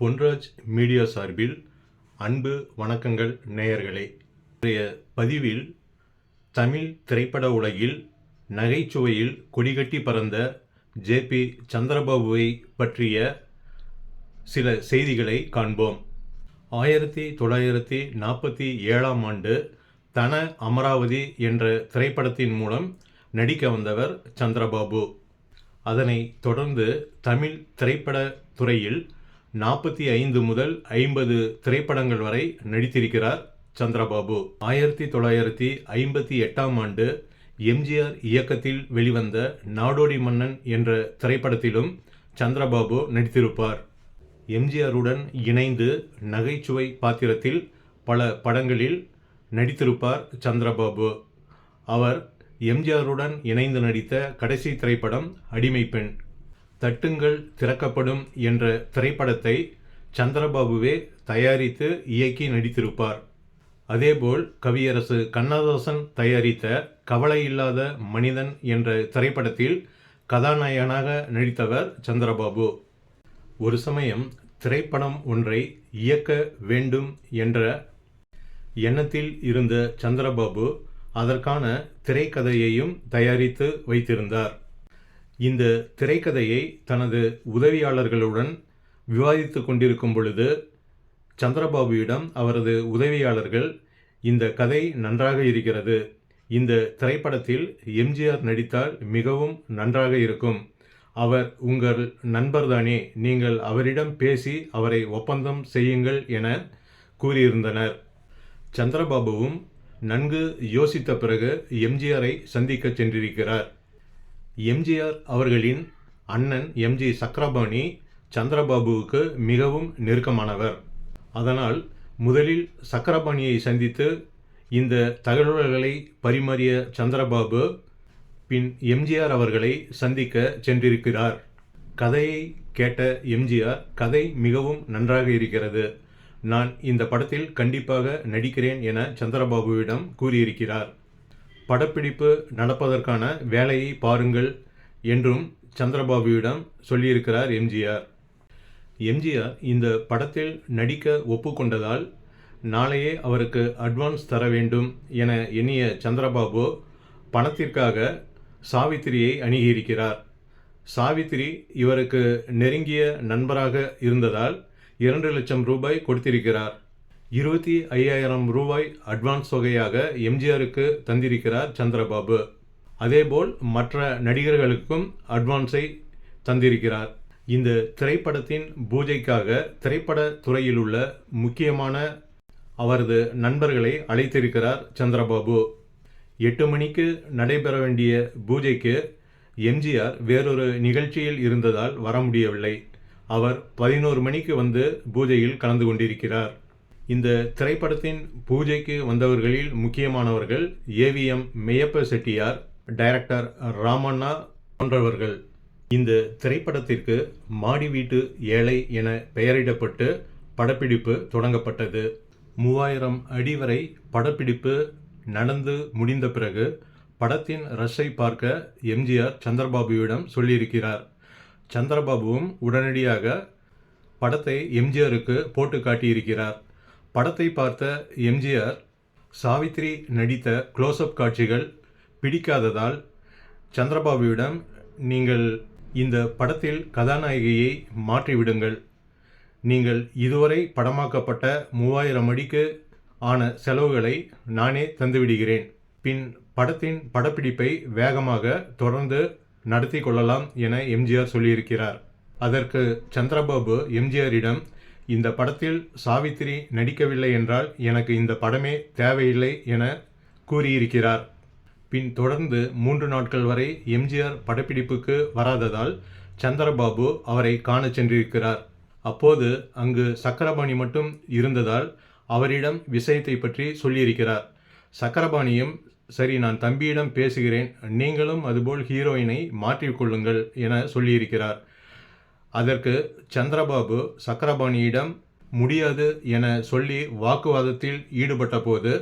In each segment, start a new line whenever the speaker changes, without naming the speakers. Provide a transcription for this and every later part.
Ponraj media சார்பில் அன்பு வணக்கங்கள் நேயர்களே. இன்றைய பதிவில் தமிழ் திரைப்பட உலகில் நகைச்சுவையில் கொடிகட்டி பறந்த ஜேபி சந்திரபாபுவை பற்றிய சில செய்திகளை காண்போம். ஆயிரத்தி தொள்ளாயிரத்தி நாற்பத்தி ஏழாம் ஆண்டு தன அமராவதி என்ற திரைப்படத்தின் மூலம் நடிக்க வந்தவர் சந்திரபாபு. அதனைத் தொடர்ந்து தமிழ் திரைப்பட துறையில் நாற்பத்தி ஐந்து முதல் ஐம்பது திரைப்படங்கள் வரை நடித்திருக்கிறார் சந்திரபாபு. ஆயிரத்தி தொள்ளாயிரத்தி ஐம்பத்தி எட்டாம் ஆண்டு எம்ஜிஆர் இயக்கத்தில் வெளிவந்த நாடோடி மன்னன் என்ற திரைப்படத்திலும் சந்திரபாபு நடித்திருப்பார். எம்ஜிஆருடன் இணைந்து நகைச்சுவை பாத்திரத்தில் பல படங்களில் நடித்திருப்பார் சந்திரபாபு. அவர் எம்ஜிஆருடன் இணைந்து நடித்த கடைசி திரைப்படம் அடிமை பெண் தட்டுங்கள் திறக்கப்படும் என்ற திரைப்படத்தை சந்திரபாபுவே தயாரித்து இயக்கி நடித்திருப்பார். அதேபோல் கவியரசு கண்ணதாசன் தயாரித்த கவலை இல்லாத மனிதன் என்ற திரைப்படத்தில் கதாநாயகனாக நடித்தவர் சந்திரபாபு. ஒரு சமயம் திரைப்படம் ஒன்றை இயக்க வேண்டும் என்ற எண்ணத்தில் இருந்த சந்திரபாபு அதற்கான திரைக்கதையையும் தயாரித்து வைத்திருந்தார். இந்த திரைக்கதையை தனது உதவியாளர்களுடன் விவாதித்து கொண்டிருக்கும் பொழுது சந்திரபாபுவிடம் அவரது உதவியாளர்கள் இந்த கதை நன்றாக இருக்கிறது. இந்த திரைப்படத்தில் எம்ஜிஆர் நடித்தால் மிகவும் நன்றாக இருக்கும். அவர் உங்கள் நண்பர்தானே. நீங்கள் அவரிடம் பேசி அவரை ஒப்பந்தம் செய்யுங்கள் என கூறியிருந்தனர். சந்திரபாபுவும் நன்கு யோசித்த பிறகு எம்ஜிஆரை சந்திக்க சென்றிருக்கிறார். எம்ஜிஆர் அவர்களின் அண்ணன் எம்ஜி சக்கரபாணி சந்திரபாபுவுக்கு மிகவும் நெருக்கமானவர். அதனால் முதலில் சக்கரபாணியை சந்தித்து இந்த தகவல்களை பரிமாறிய சந்திரபாபு பின் எம்ஜிஆர் அவர்களை சந்திக்க சென்றிருக்கிறார். கதையை கேட்ட எம்ஜிஆர் கதை மிகவும் நன்றாக இருக்கிறது. நான் இந்த படத்தில் கண்டிப்பாக நடிக்கிறேன் என சந்திரபாபுவிடம் கூறியிருக்கிறார். படப்பிடிப்பு நடப்பதற்கான வேலையை பாருங்கள் என்றும் சந்திரபாபுவிடம் சொல்லியிருக்கிறார் எம்ஜிஆர். எம்ஜிஆர் இந்த படத்தில் நடிக்க ஒப்புக்கொண்டதால் நாளையே அவருக்கு அட்வான்ஸ் தர வேண்டும் என எண்ணிய சந்திரபாபு பணத்திற்காக சாவித்திரியை அணுகியிருக்கிறார். சாவித்திரி இவருக்கு நெருங்கிய நண்பராக இருந்ததால் இரண்டு லட்சம் ரூபாய் கொடுத்திருக்கிறார். இருபத்தி ஐயாயிரம் ரூபாய் அட்வான்ஸ் தொகையாக எம்ஜிஆருக்கு தந்திருக்கிறார் சந்திரபாபு. அதேபோல் மற்ற நடிகர்களுக்கும் அட்வான்ஸை தந்திருக்கிறார். இந்த திரைப்படத்தின் பூஜைக்காக திரைப்பட துறையில் உள்ள முக்கியமான அவரது நண்பர்களை அழைத்திருக்கிறார் சந்திரபாபு. எட்டு மணிக்கு நடைபெற வேண்டிய பூஜைக்கு எம்ஜிஆர் வேறொரு நிகழ்ச்சியில் இருந்ததால் வர முடியவில்லை அவர் பதினோரு மணிக்கு வந்து பூஜையில் கலந்து கொண்டிருக்கிறார். இந்த திரைப்படத்தின் பூஜைக்கு வந்தவர்களில் முக்கியமானவர்கள் ஏவிஎம் மெய்யப்ப செட்டியார் டைரக்டர் ராமண்ணா போன்றவர்கள். இந்த திரைப்படத்திற்கு மாடி வீட்டு ஏழை என பெயரிடப்பட்டு படப்பிடிப்பு தொடங்கப்பட்டது. மூவாயிரம் அடி வரை படப்பிடிப்பு நடந்து முடிந்த பிறகு படத்தின் ரஷ்ஷை பார்க்க எம்ஜிஆர் சந்திரபாபுவிடம் சொல்லியிருக்கிறார். சந்திரபாபுவும் உடனடியாக படத்தை எம்ஜிஆருக்கு போட்டு காட்டியிருக்கிறார். படத்தை பார்த்த எம்ஜிஆர் சாவித்ரி நடித்த க்ளோஸ்அப் காட்சிகள் பிடிக்காததால் சந்திரபாபுவிடம் நீங்கள் இந்த படத்தில் கதாநாயகியை மாற்றிவிடுங்கள். நீங்கள் இதுவரை படமாக்கப்பட்ட மூவாயிரம் அடிக்கு ஆன செலவுகளை நானே தந்துவிடுகிறேன். பின் படத்தின் படப்பிடிப்பை வேகமாக தொடர்ந்து நடத்தி கொள்ளலாம் என எம்ஜிஆர் சொல்லியிருக்கிறார். அதற்கு சந்திரபாபு எம்ஜிஆரிடம் இந்த படத்தில் சாவித்திரி நடிக்கவில்லை என்றால் எனக்கு இந்த படமே தேவையில்லை என கூறியிருக்கிறார். பின் தொடர்ந்து மூன்று நாட்கள் வரை எம்ஜிஆர் படப்பிடிப்புக்கு வராததால் சந்திரபாபு அவரை காண சென்றிருக்கிறார். அப்போது அங்கு சக்கரபாணி மட்டும் இருந்ததால் அவரிடம் விஷயத்தை பற்றி சொல்லியிருக்கிறார். சக்கரபாணியும் சரி நான் தம்பியிடம் பேசுகிறேன். நீங்களும் அதுபோல் ஹீரோயினை மாற்றிக்கொள்ளுங்கள் என சொல்லியிருக்கிறார். அதற்கு சந்திரபாபு சக்கரபாணியிடம் முடியாது என சொல்லி வாக்குவாதத்தில் ஈடுபட்ட போது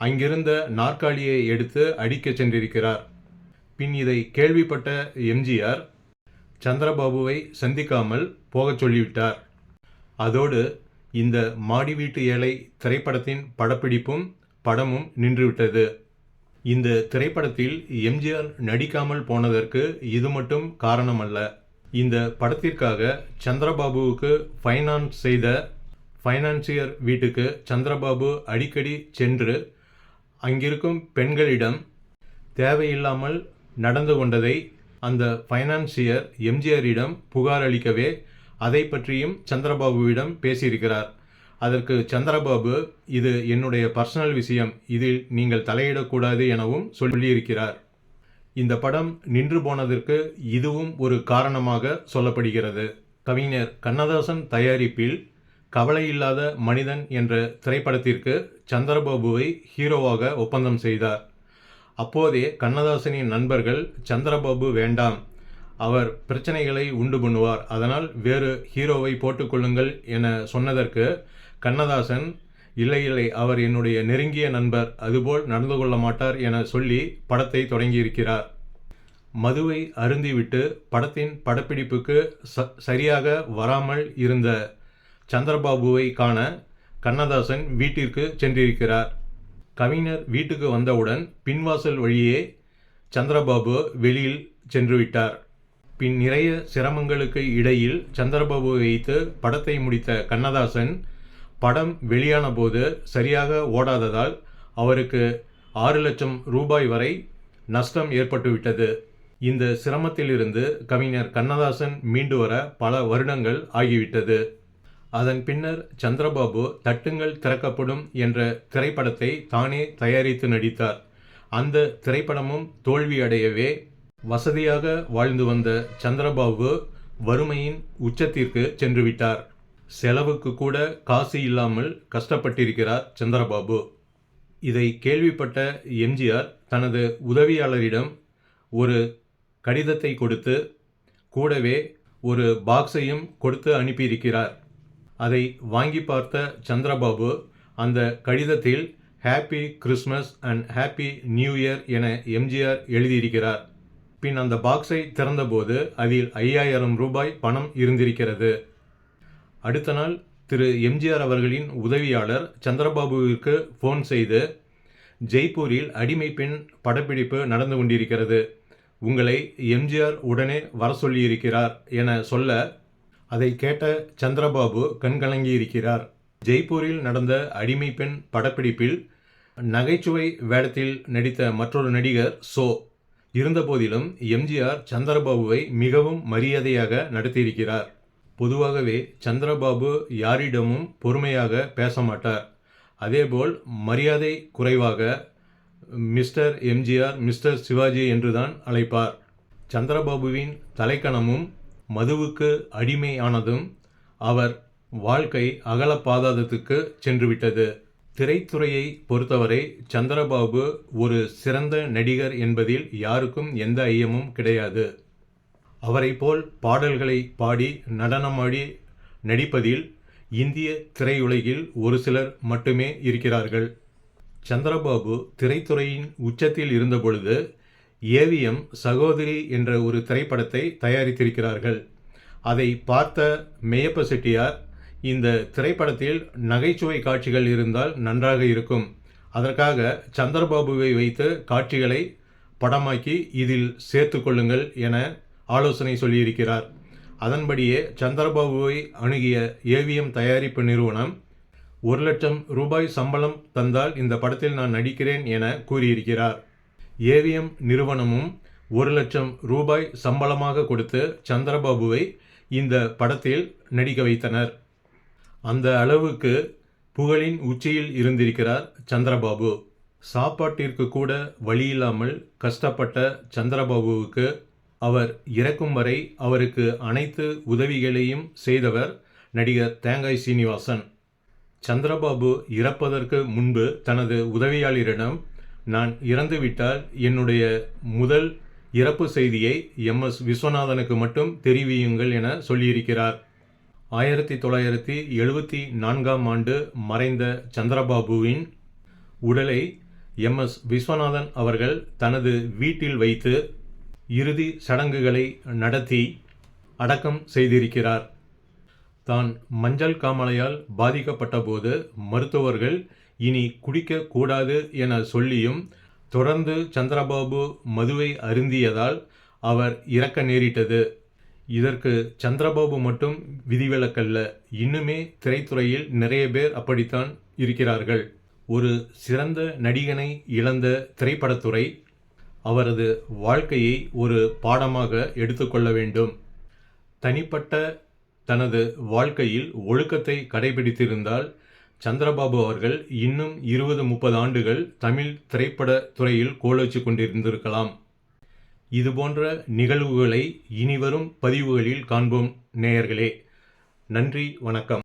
அங்கிருந்த நாற்காலியை எடுத்து அடிக்கச் சென்றிருக்கிறார். பின் இதை கேள்விப்பட்ட எம்ஜிஆர் சந்திரபாபுவை சந்திக்காமல் போகச் சொல்லிவிட்டார். அதோடு இந்த மாடி வீட்டு ஏழை திரைப்படத்தின் படப்பிடிப்பும் படமும் நின்றுவிட்டது. இந்த திரைப்படத்தில் எம்ஜிஆர் நடிக்காமல் போனதற்கு இது மட்டும் காரணமல்ல. இந்த படத்திற்காக சந்திரபாபுவுக்கு ஃபைனான்ஸ் செய்த ஃபைனான்சியர் வீட்டுக்கு சந்திரபாபு அடிக்கடி சென்று அங்கிருக்கும் பெண்களிடம் தேவையில்லாமல் நடந்து கொண்டதை அந்த ஃபைனான்சியர் எம்ஜிஆரிடம் புகார் அளிக்கவே அதை பற்றியும் சந்திரபாபுவிடம் பேசியிருக்கிறார். அதற்கு சந்திரபாபு இது என்னுடைய பர்சனல் விஷயம். இதில் நீங்கள் தலையிடக்கூடாது எனவும் சொல்லியிருக்கிறார். இந்த படம் நின்று போனதற்கு இதுவும் ஒரு காரணமாக சொல்லப்படுகிறது. கவிஞர் கண்ணதாசன் தயாரிப்பில் கவலை இல்லாத மனிதன் என்ற திரைப்படத்திற்கு சந்திரபாபுவை ஹீரோவாக ஒப்பந்தம் செய்தார். அப்போதே கண்ணதாசனின் நண்பர்கள் சந்திரபாபு வேண்டாம் அவர் பிரச்சனைகளை உண்டு பண்ணுவார் அதனால் வேறு ஹீரோவை போட்டுக்கொள்ளுங்கள் என சொன்னதற்கு கண்ணதாசன் இல்லை இல்லை அவர் என்னுடைய நெருங்கிய நண்பர் அதுபோல் நடந்து கொள்ள மாட்டார் என சொல்லி படத்தை தொடங்கியிருக்கிறார். மதுவை அருந்திவிட்டு படத்தின் படப்பிடிப்புக்கு ச சரியாக வராமல் இருந்த சந்திரபாபுவை காண கண்ணதாசன் வீட்டிற்கு சென்றிருக்கிறார். கவிஞர் வீட்டுக்கு வந்தவுடன் பின்வாசல் வழியே சந்திரபாபு வெளியில் சென்றுவிட்டார் பின் நிறைய சிரமங்களுக்கு இடையில் சந்திரபாபு வைத்து படத்தை முடித்த கண்ணதாசன் படம் வெளியான போது சரியாக ஓடாததால் அவருக்கு ஆறு லட்சம் ரூபாய் வரை நஷ்டம் ஏற்பட்டுவிட்டது. இந்த சிரமத்திலிருந்து கவிஞர் கண்ணதாசன் மீண்டு வர பல வருடங்கள் ஆகிவிட்டது. அதன் பின்னர் சந்திரபாபு தட்டுங்கள் திறக்கப்படும் என்ற திரைப்படத்தை தானே தயாரித்து நடித்தார். அந்த திரைப்படமும் தோல்வியடையவே வசதியாக வாழ்ந்து வந்த சந்திரபாபு வறுமையின் உச்சத்திற்கு சென்றுவிட்டார் செலவுக்கு கூட காசு இல்லாமல் கஷ்டப்பட்டிருக்கிறார் சந்திரபாபு. இதை கேள்விப்பட்ட எம்ஜிஆர் தனது உதவியாளரிடம் ஒரு கடிதத்தை கொடுத்து கூடவே ஒரு பாக்ஸையும் கொடுத்து அனுப்பியிருக்கிறார். அதை வாங்கி பார்த்த சந்திரபாபு அந்த கடிதத்தில் happy Christmas and happy new year என எம்ஜிஆர் எழுதியிருக்கிறார். பின் அந்த பாக்ஸை திறந்தபோது அதில் ஐயாயிரம் ரூபாய் பணம் இருந்திருக்கிறது. அடுத்த நாள் திரு எம்ஜிஆர் அவர்களின் உதவியாளர் சந்திரபாபுவிற்கு ஃபோன் செய்து ஜெய்ப்பூரில் அடிமை பெண் படப்பிடிப்பு நடந்து கொண்டிருக்கிறது. உங்களை எம்ஜிஆர் உடனே வர சொல்லியிருக்கிறார் என சொல்ல அதை கேட்ட சந்திரபாபு கண்கலங்கியிருக்கிறார். ஜெய்ப்பூரில் நடந்த அடிமை பெண் படப்பிடிப்பில் நகைச்சுவை வேடத்தில் நடித்த மற்றொரு நடிகர் சோ. இருந்தபோதிலும் எம்ஜிஆர் சந்திரபாபுவை மிகவும் மரியாதையாக நடத்தியிருக்கிறார். பொதுவாகவே சந்திரபாபு யாரிடமும் பொறுமையாக பேச மாட்டார் அதேபோல் மரியாதை குறைவாக மிஸ்டர் எம்ஜிஆர் மிஸ்டர் சிவாஜி என்றுதான் அழைப்பார். சந்திரபாபுவின் தலைக்கணமும் மதுவுக்கு அடிமையானதும் அவர் வாழ்க்கை அகலப்பாதாதத்துக்கு சென்றுவிட்டது. திரைத்துறையை பொறுத்தவரை சந்திரபாபு ஒரு சிறந்த நடிகர் என்பதில் யாருக்கும் எந்த ஐயமும் கிடையாது. அவரை போல் பாடல்களை பாடி நடனமாடி நடிப்பதில் இந்திய திரையுலகில் ஒரு சிலர் மட்டுமே இருக்கிறார்கள். சந்திரபாபு திரைத்துறையின் உச்சத்தில் இருந்தபொழுது ஏவிஎம் சகோதரி என்ற ஒரு திரைப்படத்தை தயாரித்திருக்கிறார்கள். அதை பார்த்த மேயப்ப செட்டியார் இந்த திரைப்படத்தில் நகைச்சுவை காட்சிகள் இருந்தால் நன்றாக இருக்கும். அதற்காக சந்திரபாபுவை வைத்து காட்சிகளை படமாக்கி இதில் சேர்த்து கொள்ளுங்கள் என ஆலோசனை சொல்லியிருக்கிறார். அதன்படியே சந்திரபாபுவை அணுகிய ஏவிஎம் தயாரிப்பு நிறுவனம் ஒரு லட்சம் ரூபாய் சம்பளம் தந்தால் இந்த படத்தில் நான் நடிக்கிறேன் என கூறியிருக்கிறார். ஏவிஎம் நிறுவனமும் ஒரு லட்சம் ரூபாய் சம்பளமாக கொடுத்து சந்திரபாபுவை இந்த படத்தில் நடிக்க வைத்தனர். அந்த அளவுக்கு புகழின் உச்சியில் இருந்திருக்கிறார் சந்திரபாபு. சாப்பாட்டிற்கு கூட வழியில்லாமல் கஷ்டப்பட்ட சந்திரபாபுவுக்கு அவர் இறக்கும் வரை அவருக்கு அனைத்து உதவிகளையும் செய்தவர் நடிகர் தேங்காய் சீனிவாசன். சந்திரபாபு இறப்பதற்கு முன்பு தனது உதவியாளரிடம் நான் இறந்துவிட்டால் என்னுடைய முதல் இறப்பு செய்தியை எம். எஸ். விஸ்வநாதனுக்கு மட்டும் தெரிவியுங்கள் என சொல்லியிருக்கிறார். ஆயிரத்தி தொள்ளாயிரத்தி எழுபத்தி நான்காம் ஆண்டு மறைந்த சந்திரபாபுவின் உடலை எம். எஸ். விஸ்வநாதன் அவர்கள் தனது வீட்டில் வைத்து இறுதி சடங்குகளை நடத்தி அடக்கம் செய்திருக்கிறார். தான் மஞ்சள் காமாலையால் பாதிக்கப்பட்டபோது மருத்துவர்கள் இனி குடிக்கக்கூடாது என சொல்லியும் தொடர்ந்து சந்திரபாபு மதுவை அருந்தியதால் அவர் இறக்க நேரிட்டது. இதற்கு சந்திரபாபு மட்டும் விதிவிலக்கல்ல இன்னுமே திரைத்துறையில் நிறைய பேர் அப்படித்தான் இருக்கிறார்கள். ஒரு சிறந்த நடிகனை இழந்த திரைப்படத்துறை அவரது வாழ்க்கையை ஒரு பாடமாக எடுத்துக்கொள்ள வேண்டும். தனிப்பட்ட தனது வாழ்க்கையில் ஒழுக்கத்தை கடைபிடித்திருந்தால் சந்திரபாபு அவர்கள் இன்னும் இருபது முப்பது ஆண்டுகள் தமிழ் திரைப்பட துறையில் கோலோச்சு கொண்டிருந்திருக்கலாம். இதுபோன்ற நிகழ்வுகளை இனிவரும் பதிவுகளில் காண்போம் நேயர்களே. நன்றி வணக்கம்.